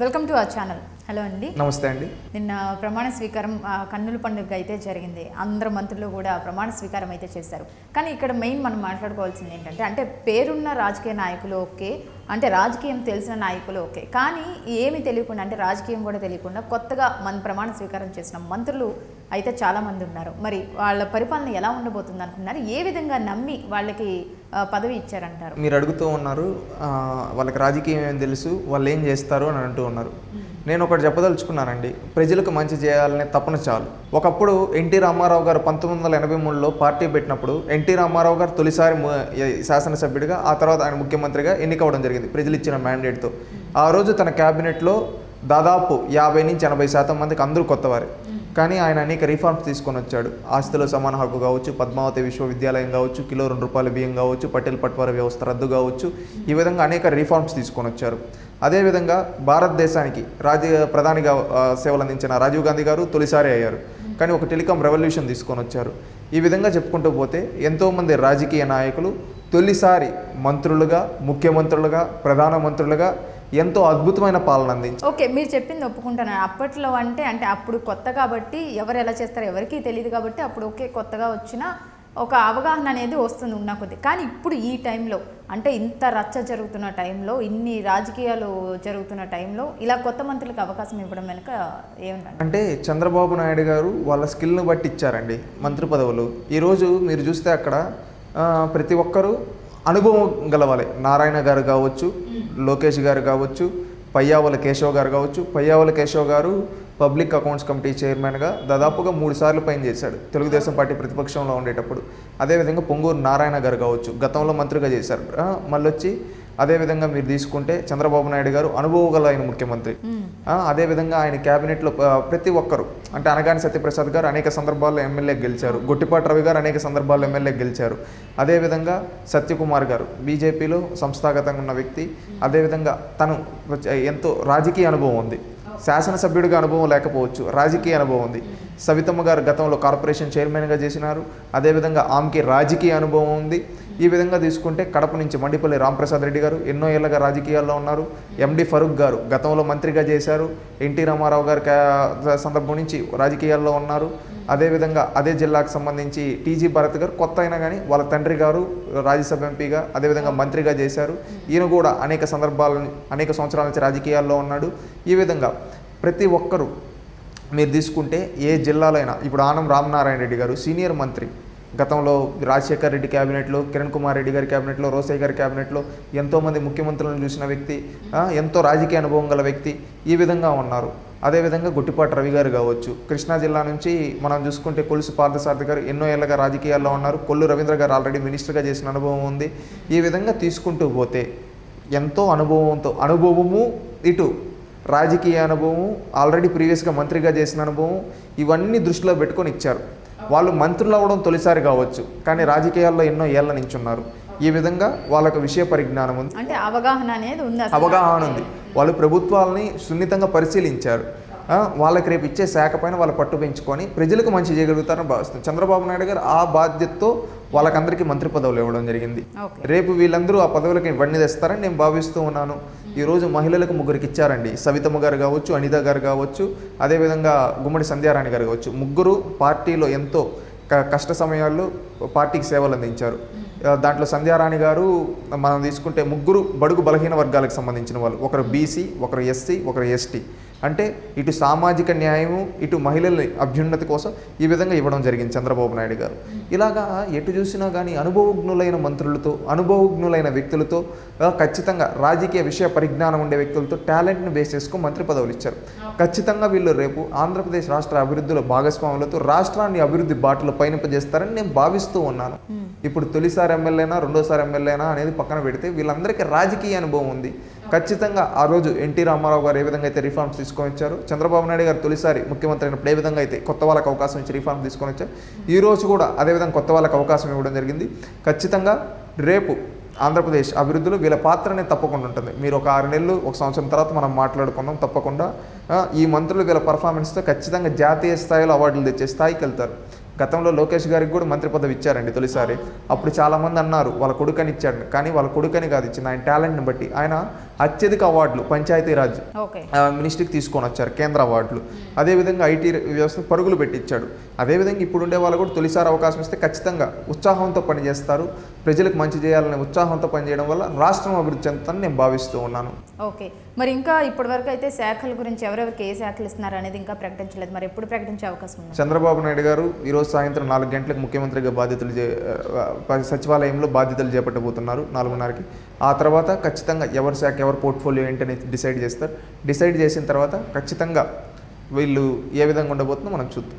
Welcome to our channel. Hello అండి. నమస్తే అండి. నిన్న ప్రమాణ స్వీకారం కన్నుల పండుగ అయితే జరిగింది. అందరు మంత్రులు కూడా ప్రమాణ స్వీకారం అయితే చేశారు. కానీ ఇక్కడ మెయిన్ మనం మాట్లాడుకోవాల్సింది ఏంటంటే అంటే పేరున్న రాజకీయ నాయకులు ఓకే అంటే రాజకీయం తెలిసిన నాయకులు ఓకే. కానీ ఏమి తెలియకుండా అంటే రాజకీయం కూడా తెలియకుండా కొత్తగా మన ప్రమాణ స్వీకారం చేసిన మంత్రులు అయితే చాలామంది ఉన్నారు. మరి వాళ్ళ పరిపాలన ఎలా ఉండబోతుంది అనుకున్నారు ఏ విధంగా నమ్మి వాళ్ళకి పదవి ఇచ్చారంటారు? మీరు అడుగుతూ ఉన్నారు వాళ్ళకి రాజకీయం ఏం తెలుసు వాళ్ళు ఏం చేస్తారు అని అంటూ ఉన్నారు. నేను ఒకటి చెప్పదలుచుకున్నానండి. ప్రజలకు మంచి చేయాలనే తపన చాలు. ఒకప్పుడు ఎన్టీ రామారావు గారు పంతొమ్మిది వందల ఎనభై మూడులో పార్టీ పెట్టినప్పుడు ఎన్టీ రామారావు గారు తొలిసారి శాసనసభ్యుడిగా ఆ తర్వాత ఆయన ముఖ్యమంత్రిగా ఎన్నికవడం జరిగింది ప్రజలు ఇచ్చిన మ్యాండేట్తో ఆ రోజు తన క్యాబినెట్లో దాదాపు యాభై నుంచి ఎనభై శాతం మందికి అందరూ కొత్తవారే. కానీ ఆయన అనేక రిఫార్మ్స్ తీసుకొని వచ్చాడు. ఆస్తిలో సమాన హక్కు కావచ్చు పద్మావతి విశ్వవిద్యాలయం కావచ్చు కిలో రెండు రూపాయల బియ్యం కావచ్చు పటేల్ పట్వార వ్యవస్థ రద్దు కావచ్చు ఈ విధంగా అనేక రిఫార్మ్స్ తీసుకొని వచ్చారు. అదేవిధంగా భారతదేశానికి రాజ్య ప్రధానిగా సేవలు అందించిన రాజీవ్ గాంధీ గారు తొలిసారి అయ్యారు. కానీ ఒక టెలికాం రెవల్యూషన్ తీసుకొని వచ్చారు. ఈ విధంగా చెప్పుకుంటూ పోతే ఎంతోమంది రాజకీయ నాయకులు తొలిసారి మంత్రులుగా ముఖ్యమంత్రులుగా ప్రధానమంత్రులుగా ఎంతో అద్భుతమైన పాలన అందించారు ఓకే మీరు చెప్పింది ఒప్పుకుంటాను అప్పట్లో అంటే అంటే అప్పుడు కొత్త కాబట్టి ఎవరు ఎలా చేస్తారో ఎవరికీ తెలియదు కాబట్టి అప్పుడు ఓకే కొత్తగా వచ్చిన ఒక అవగాహన అనేది వస్తుంది ఉన్న కొద్ది. కానీ ఇప్పుడు ఈ టైంలో అంటే ఇంత రచ్చ జరుగుతున్న టైంలో ఇన్ని రాజకీయాలు జరుగుతున్న టైంలో ఇలా కొత్త మంత్రులకు అవకాశం ఇవ్వడం వెనుక ఏముందండి? అంటే చంద్రబాబు నాయుడు గారు వాళ్ళ స్కిల్ని బట్టి ఇచ్చారండి మంత్రి పదవులు. ఈరోజు మీరు చూస్తే అక్కడ ప్రతి ఒక్కరూ అనుభవం గలవాలి నారాయణ గారు కావచ్చు లోకేష్ గారు కావచ్చు పయ్యావల కేశవ్ గారు కావచ్చు. పయ్యావల కేశవ్ గారు పబ్లిక్ అకౌంట్స్ కమిటీ చైర్మన్గా దాదాపుగా మూడు సార్లు పైన చేశాడు తెలుగుదేశం పార్టీ ప్రతిపక్షంలో ఉండేటప్పుడు. అదేవిధంగా పొంగూరు నారాయణ గారు కావచ్చు గతంలో మంత్రిగా చేశారు. మళ్ళీ వచ్చి అదేవిధంగా మీరు తీసుకుంటే చంద్రబాబు నాయుడు గారు అనుభవం గల ఆయన ముఖ్యమంత్రి. అదేవిధంగా ఆయన క్యాబినెట్లో ప్రతి ఒక్కరు అంటే అనగాని సత్యప్రసాద్ గారు అనేక సందర్భాల్లో ఎమ్మెల్యే గెలిచారు. గొట్టిపాటి రవి గారు అనేక సందర్భాల్లో ఎమ్మెల్యే గెలిచారు. అదేవిధంగా సత్యకుమార్ గారు బీజేపీలో సంస్థాగతంగా ఉన్న వ్యక్తి. అదేవిధంగా తను ఎంతో రాజకీయ అనుభవం ఉంది. శాసనసభ్యుడిగా అనుభవం లేకపోవచ్చు. రాజకీయ అనుభవం ఉంది. సవితమ్మ గారు గతంలో కార్పొరేషన్ చైర్మన్గా చేసినారు. అదేవిధంగా ఆమెకి రాజకీయ అనుభవం ఉంది. ఈ విధంగా తీసుకుంటే కడప నుంచి మండిపల్లి రాంప్రసాద్ రెడ్డి గారు ఎన్నో ఏళ్ళగా రాజకీయాల్లో ఉన్నారు. ఎండి ఫరూక్ గారు గతంలో మంత్రిగా చేశారు. ఎన్టీ రామారావు గారి సందర్భం నుంచి రాజకీయాల్లో ఉన్నారు. అదేవిధంగా అదే జిల్లాకు సంబంధించి టీజీ భరత్ గారు కొత్త అయినా కానీ వాళ్ళ తండ్రి గారు రాజ్యసభ ఎంపీగా అదేవిధంగా మంత్రిగా చేశారు. ఈయన కూడా అనేక సందర్భాల అనేక సంవత్సరాల నుంచి రాజకీయాల్లో ఉన్నాడు. ఈ విధంగా ప్రతి ఒక్కరూ మీరు తీసుకుంటే ఏ జిల్లాలో అయినా ఇప్పుడు ఆనం రామనారాయణ రెడ్డి గారు సీనియర్ మంత్రి గతంలో రాజశేఖర్ రెడ్డి క్యాబినెట్లో కిరణ్ కుమార్ రెడ్డి గారి క్యాబినెట్లో రోసయ్య గారి క్యాబినెట్లో ఎంతోమంది ముఖ్యమంత్రులను చూసిన వ్యక్తి ఎంతో రాజకీయ అనుభవం గల వ్యక్తి ఈ విధంగా ఉన్నారు. అదేవిధంగా గుట్టిపాటి రవి గారు కావచ్చు. కృష్ణా జిల్లా నుంచి మనం చూసుకుంటే కొలుసు పార్థసారథి గారు ఎన్నో ఏళ్ళగా రాజకీయాల్లో ఉన్నారు. కొల్లు రవీంద్ర గారు ఆల్రెడీ మినిస్టర్గా చేసిన అనుభవం ఉంది. ఈ విధంగా తీసుకుంటూ పోతే ఎంతో అనుభవంతో అనుభవము ఇటు రాజకీయ అనుభవం ఆల్రెడీ ప్రీవియస్గా మంత్రిగా చేసిన అనుభవం ఇవన్నీ దృష్టిలో పెట్టుకొని ఇచ్చారు. వాళ్ళు మంత్రులు అవ్వడం తొలిసారి కావచ్చు. కానీ రాజకీయాల్లో ఎన్నో ఏళ్ళ నుంచి ఉన్నారు ఈ విధంగా వాళ్ళకు విషయ పరిజ్ఞానం ఉంది. అంటే అవగాహన అనేది ఉంది. అవగాహన ఉంది. వాళ్ళు ప్రభుత్వాలని సున్నితంగా పరిశీలించారు. వాళ్ళకి రేపు ఇచ్చే శాఖ పైన వాళ్ళు పట్టు పెంచుకొని ప్రజలకు మంచి చేయగలుగుతారని భావిస్తుంది చంద్రబాబు నాయుడు గారు ఆ బాధ్యతతో వాళ్ళకందరికీ మంత్రి పదవులు ఇవ్వడం జరిగింది. రేపు వీళ్ళందరూ ఆ పదవులకి ఇవన్నీ తెస్తారని నేను భావిస్తూ ఉన్నాను. ఈరోజు మహిళలకు ముగ్గురికి ఇచ్చారండి. సవితమ్మ గారు కావచ్చు అనిత గారు కావచ్చు అదేవిధంగా గుమ్మడి సంధ్యారాణి గారు కావచ్చు. ముగ్గురు పార్టీలో ఎంతో కష్ట సమయాల్లో పార్టీకి సేవలు అందించారు. దాంట్లో సంధ్యారాణి గారు మనం తీసుకుంటే ముగ్గురు బడుగు బలహీన వర్గాలకు సంబంధించిన వాళ్ళు. ఒకరు బీసీ ఒకరు ఎస్సీ ఒకరు ఎస్టీ. అంటే ఇటు సామాజిక న్యాయము ఇటు మహిళల అభ్యున్నతి కోసం ఈ విధంగా ఇవ్వడం జరిగింది చంద్రబాబు నాయుడు గారు. ఇలాగా ఎటు చూసినా కానీ అనుభవజ్ఞులైన మంత్రులతో అనుభవజ్ఞులైన వ్యక్తులతో ఖచ్చితంగా రాజకీయ విషయ పరిజ్ఞానం ఉండే వ్యక్తులతో టాలెంట్ని బేస్ చేసుకుని మంత్రి పదవులు ఇచ్చారు. ఖచ్చితంగా వీళ్ళు రేపు ఆంధ్రప్రదేశ్ రాష్ట్ర అభివృద్ధిలో భాగస్వాములతో రాష్ట్రాన్ని అభివృద్ధి బాటలో పయనింపజేస్తారని నేను భావిస్తూ ఉన్నాను. ఇప్పుడు తొలిసారి ఎమ్మెల్యేనా రెండోసారి ఎమ్మెల్యేనా అనేది పక్కన పెడితే వీళ్ళందరికీ రాజకీయ అనుభవం ఉంది. ఖచ్చితంగా ఆ రోజు ఎన్టీ రామారావు గారు ఏ విధంగా అయితే రిఫార్మ్స్ తీసుకొని వచ్చారు చంద్రబాబు నాయుడు గారు తొలిసారి ముఖ్యమంత్రి అయినప్పుడు ఏ విధంగా అయితే కొత్త వాళ్ళకి అవకాశం ఇచ్చి రిఫార్మ్ తీసుకొని వచ్చారు ఈ రోజు కూడా అదేవిధంగా కొత్త వాళ్ళకి అవకాశం ఇవ్వడం జరిగింది. ఖచ్చితంగా రేపు ఆంధ్రప్రదేశ్ అభివృద్ధిలో వీళ్ళ పాత్ర అనేది తప్పకుండా ఉంటుంది. మీరు ఒక ఆరు నెలలు ఒక సంవత్సరం తర్వాత మనం మాట్లాడుకున్నాం తప్పకుండా ఈ మంత్రులు వీళ్ళ పర్ఫార్మెన్స్తో ఖచ్చితంగా జాతీయ స్థాయిలో అవార్డులు తెచ్చే స్థాయికి వెళ్తారు. గతంలో లోకేష్ గారికి కూడా మంత్రి పదవి ఇచ్చారండి తొలిసారి. అప్పుడు చాలామంది అన్నారు వాళ్ళ కొడుకని ఇచ్చాడు. కానీ వాళ్ళ కొడుకని కాదు ఇచ్చింది ఆయన టాలెంట్ని బట్టి. ఆయన అత్యధిక అవార్డులు పంచాయతీరాజ్ మినిస్ట్రీకి తీసుకొని వచ్చారు కేంద్ర అవార్డులు. అదేవిధంగా ఐటీ వ్యవస్థ పరుగులు పెట్టించాడు అదేవిధంగా ఇప్పుడు ఉండే వాళ్ళు కూడా తొలిసారి అవకాశం ఇస్తే ఖచ్చితంగా ఉత్సాహంతో పనిచేస్తారు. ప్రజలకు మంచి చేయాలనే ఉత్సాహంతో పనిచేయడం వల్ల రాష్ట్రం అభివృద్ధి చెందుతుందని నేను భావిస్తూ ఉన్నాను. ఓకే. మరి ఇంకా ఇప్పటివరకు అయితే శాఖల గురించి ఎవరెవరికి ఏ శాఖలు ఇస్తున్నారు అనేది ఇంకా ప్రకటించలేదు. మరి ఎప్పుడు ప్రకటించే అవకాశం ఉంది? చంద్రబాబు నాయుడు గారు ఈరోజు సాయంత్రం నాలుగు గంటలకు ముఖ్యమంత్రిగా బాధ్యతలు సచివాలయంలో బాధ్యతలు చేపట్టబోతున్నారు నాలుగున్నరకి. ఆ తర్వాత ఖచ్చితంగా ఎవరి శాఖ ఎవరి పోర్ట్ఫోలియో ఏంటని డిసైడ్ చేస్తారు. డిసైడ్ చేసిన తర్వాత ఖచ్చితంగా వీళ్ళు ఏ విధంగా ఉండబోతుందో మనం చూద్దాం.